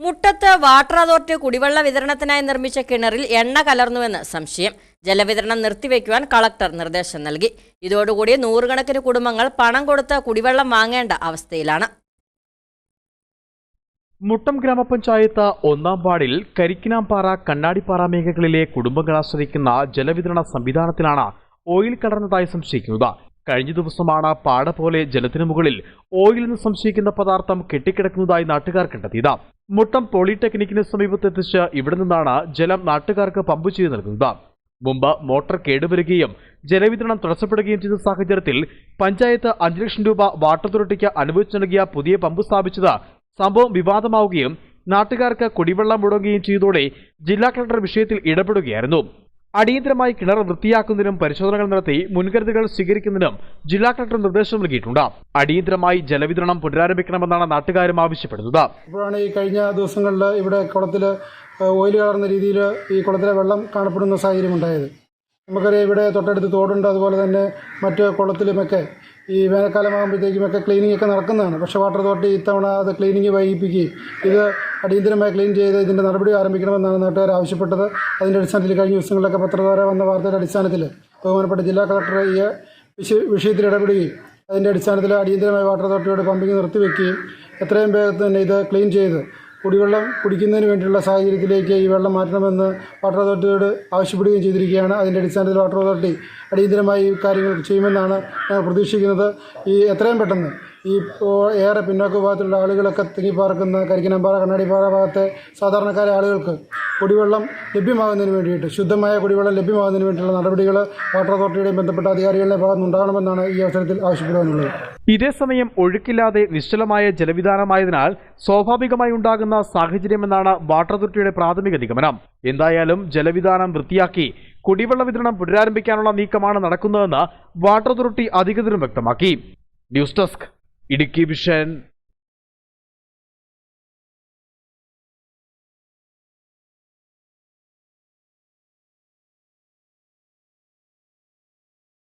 മുട്ടത്ത് water authority കുടിവെള്ള വിതരണത്തിനായി നിർമ്മിച്ച കിണറിൽ എണ്ണ കലർന്നുവെന്ന് സംശയം. ജലവിതരണം നിർത്തിവെക്കുവാൻ കളക്ടർ നിർദ്ദേശം നൽകി. ഇതോടുകൂടി നൂറുകണക്കിന് കുടുംബങ്ങൾ പണം കൊടുത്ത് കുടിവെള്ളം വാങ്ങേണ്ട അവസ്ഥയിലാണ്. മുട്ടം ഗ്രാമപഞ്ചായത്ത് ഒന്നാം വാർഡിൽ കരിക്കിനാംപാറ കണ്ണാടിപ്പാറ മേഖലകളിലെ കുടുംബങ്ങൾ ആശ്രയിക്കുന്ന ജലവിതരണ സംവിധാനത്തിലാണ് ഓയിൽ കലർന്നതായി സംശയിക്കുന്നത്. കഴിഞ്ഞ ദിവസമാണ് പാട പോലെ ജലത്തിനു മുകളിൽ ഓയിൽ എന്ന് സംശയിക്കുന്ന പദാർത്ഥം കെട്ടിക്കിടക്കുന്നതായി നാട്ടുകാർ കണ്ടെത്തിയത്. മുട്ടം പോളിടെക്നിക്കിന് സമീപത്തെത്തിച്ച് ഇവിടെ നിന്നാണ് ജലം നാട്ടുകാർക്ക് പമ്പ് ചെയ്ത് നൽകുന്നത്. മുമ്പ് മോട്ടോർ കേടുവരികയും ജലവിതരണം തടസ്സപ്പെടുകയും ചെയ്ത സാഹചര്യത്തിൽ പഞ്ചായത്ത് അഞ്ച് ലക്ഷം രൂപ വാട്ടർ അതോറിറ്റിക്ക് അനുവദിച്ചു നൽകിയ പുതിയ പമ്പ് സ്ഥാപിച്ചത് സംഭവം വിവാദമാവുകയും നാട്ടുകാർക്ക് കുടിവെള്ളം മുടങ്ങുകയും ചെയ്തതോടെ ജില്ലാ കളക്ടർ വിഷയത്തിൽ ഇടപെടുകയായിരുന്നു. അടിയന്തരമായി കിണർ വൃത്തിയാക്കുന്നതിനും പരിശോധനകൾ നടത്തി മുൻകരുതലുകൾ സ്വീകരിക്കുന്നതിനും ജില്ലാ കളക്ടർ നിർദ്ദേശം നൽകിയിട്ടുണ്ട്. അടിയന്തരമായി ജലവിതരണം പുനരാരംഭിക്കണമെന്നാണ് നാട്ടുകാരും ആവശ്യപ്പെടുന്നത്. ഇപ്പോഴാണ് ഈ കഴിഞ്ഞ ദിവസങ്ങളിൽ ഇവിടെ കുളത്തിൽ ഓയിൽ കലർന്ന രീതിയിൽ ഈ കുളത്തിലെ വെള്ളം കാണപ്പെടുന്ന സാഹചര്യം ഉണ്ടായത്. നമുക്കറിയാം ഇവിടെ തൊട്ടടുത്ത് തോടുണ്ട് അതുപോലെ തന്നെ മറ്റു കുളത്തിലുമൊക്കെ ഈ വേനൽക്കാലമാകുമ്പോഴത്തേക്കുമൊക്കെ ക്ലീനിങ് ഒക്കെ നടക്കുന്നതാണ്. പക്ഷേ വാട്ടർ അതോറിറ്റി ഇത്തവണ അത് ക്ലീനിങ് വൈകിപ്പിക്കുകയും ഇത് അടിയന്തരമായി ക്ലീൻ ചെയ്ത് ഇതിന്റെ നടപടി ആരംഭിക്കണമെന്നാണ് നാട്ടുകാർ ആവശ്യപ്പെട്ടത്. അതിന്റെ അടിസ്ഥാനത്തിൽ കഴിഞ്ഞ ദിവസങ്ങളിലൊക്കെ പത്രദ്വാര വന്ന വാർത്തയുടെ അടിസ്ഥാനത്തിൽ ബഹുമാനപ്പെട്ട ജില്ലാ കളക്ടർ ഈ വിഷയ- വിഷയത്തിൽ ഇടപെടുകയും അതിന്റെ അടിസ്ഥാനത്തിൽ അടിയന്തരമായി വാട്ടർ അതോറിറ്റിയോട് പമ്പിങ് നിർത്തിവെക്കുകയും എത്രയും വേഗത്തിൽ തന്നെ ഇത് ക്ലീൻ ചെയ്ത് കുടിവെള്ളം കുടിക്കുന്നതിന് വേണ്ടിയുള്ള സാഹചര്യത്തിലേക്ക് ഈ വെള്ളം മാറ്റണമെന്ന് വാട്ടർ അതോറിറ്റിയോട് ആവശ്യപ്പെടുകയും ചെയ്തിരിക്കുകയാണ്. അതിന്റെ അടിസ്ഥാനത്തിൽ വാട്ടർ അതോറിറ്റി അടിയന്തരമായി കാര്യങ്ങൾ ചെയ്യുമെന്നാണ് ഞങ്ങൾ പ്രതീക്ഷിക്കുന്നത്. ഈ എത്രയും പെട്ടെന്ന് ഇപ്പോൾ ഏറെ പിന്നോക്ക വിഭാഗത്തിലുള്ള ആളുകളൊക്കെ തിങ്ങിപ്പാർക്കുന്ന കരിക്കനമ്പാറ കണ്ണാടിപ്പാറ ഭാഗത്തെ സാധാരണക്കാരെ ആളുകൾക്ക് കുടിവെള്ളം ലഭ്യമാകുന്നതിന് വേണ്ടിയിട്ട് ശുദ്ധമായ കുടിവെള്ളം ലഭ്യമാകുന്നതിന് വേണ്ടിയുള്ള നടപടികൾ വാട്ടർ അതോറിറ്റിയുടെയും ബന്ധപ്പെട്ട അധികാരികളുടെ ഭാഗത്ത് ഉണ്ടാകണമെന്നാണ് ഈ അവസരത്തിൽ ആവശ്യപ്പെടുവാനുള്ളത് ഇതേസമയം ഒഴുക്കില്ലാതെ നിശ്ചലമായ ജലവിധാനമായതിനാൽ സ്വാഭാവികമായി ഉണ്ടാകുന്ന സാഹചര്യമെന്നാണ് വാട്ടർ അതോറിറ്റിയുടെ പ്രാഥമിക നിഗമനം. എന്തായാലും ജലവിധാനം വൃത്തിയാക്കി കുടിവെള്ള വിതരണം പുനരാരംഭിക്കാനുള്ള നീക്കമാണ് നടക്കുന്നതെന്ന് വാട്ടർ അതോറിറ്റി അധികൃതരും വ്യക്തമാക്കി. News desk. ഇടുക്കി വിഷൻ